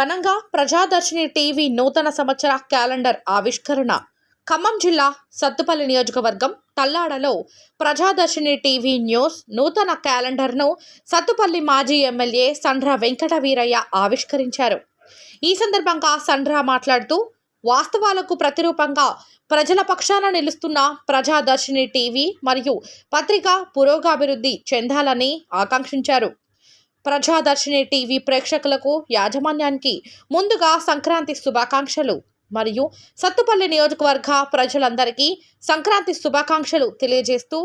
ఘనంగా ప్రజాదర్శిని టీవీ నూతన సంవత్సర క్యాలెండర్ ఆవిష్కరణ. ఖమ్మం జిల్లా సత్తుపల్లి నియోజకవర్గం తల్లాడలో ప్రజాదర్శిని టీవీ న్యూస్ నూతన క్యాలెండర్ను సత్తుపల్లి మాజీ ఎమ్మెల్యే సండ్ర వెంకట వీరయ్య ఆవిష్కరించారు. ఈ సందర్భంగా సండ్ర మాట్లాడుతూ వాస్తవాలకు ప్రతిరూపంగా ప్రజల పక్షాన నిలుస్తున్న ప్రజాదర్శిని టీవీ మరియు పత్రిక పురోగాభివృద్ధి చెందాలని ఆకాంక్షించారు. ప్రజాదర్శిని టీవీ ప్రేక్షకులకు యాజమాన్యానికి ముందుగా సంక్రాంతి శుభాకాంక్షలు. మరియు సత్తుపల్లి నియోజకవర్గ ప్రజలందరికీ సంక్రాంతి శుభాకాంక్షలు తెలియజేస్తూ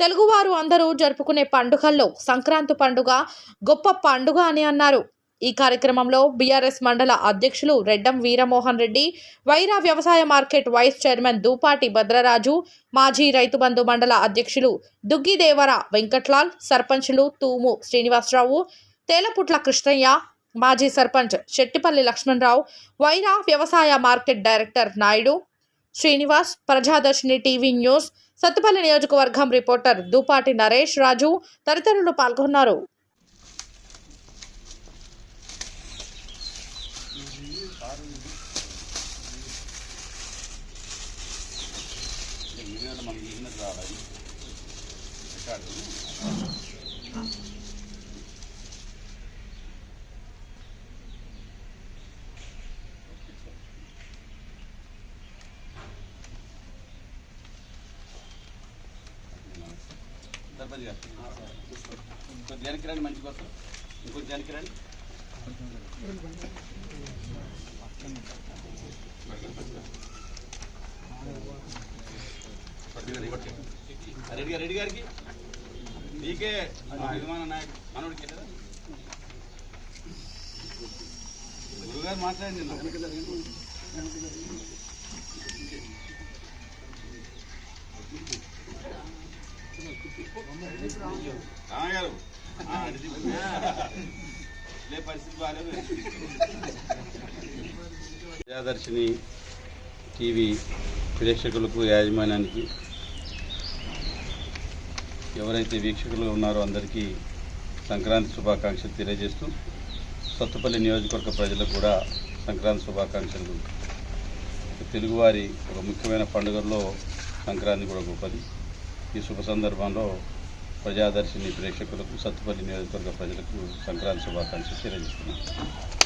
తెలుగువారు అందరూ జరుపుకునే పండుగల్లో సంక్రాంతి పండుగ గొప్ప పండుగ అని అన్నారు. ఈ కార్యక్రమంలో బీఆర్ఎస్ మండల అధ్యక్షులు రెడ్డం వీరమోహన్ రెడ్డి వైరా వ్యవసాయ market vice chairman Dupati Bhadraraju మాజీ రైతు బంధు మండల అధ్యక్షులు దుగ్గిదేవర వెంకట్లాల్ సర్పంచులు తూము శ్రీనివాసరావు తేలపుట్ల కృష్ణయ్య మాజీ సర్పంచ్ శెట్టిపల్లి లక్ష్మణరావు వైరా వ్యవసాయ market director Naidu Srinivas Prajadarshini TV news Sathupalli నియోజకవర్గం రిపోర్టర్ దూపాటి నరేష్ రాజు తదితరులు పాల్గొన్నారు. సర్పంచ్ గారు ఇంకొంచెం వెనక్కి రండి మంచిగా వస్తారు ఇంకొంచెం రెడ్డి గారు రెడ్డి గారికి. నీకే విమాన నాయకుడు మనోడికి లేదా గురుగారు మాట్లాడండి రామగారు లే పరిస్థితి బాగాలేదు. ప్రజాదర్శిని టీవీ ప్రేక్షకులకు యాజమాన్యానికి ఎవరైతే వీక్షకులు ఉన్నారో అందరికీ సంక్రాంతి శుభాకాంక్షలు తెలియజేస్తూ సత్తుపల్లి నియోజకవర్గ ప్రజలకు కూడా సంక్రాంతి శుభాకాంక్షలు. తెలుగువారి ఒక ముఖ్యమైన పండుగల్లో సంక్రాంతి కూడా గొప్పది. ఈ శుభ సందర్భంలో ప్రజాదర్శిని ప్రేక్షకులకు సత్తుపల్లి నియోజకవర్గ ప్రజలకు సంక్రాంతి శుభాకాంక్షలు తెలియజేస్తున్నాను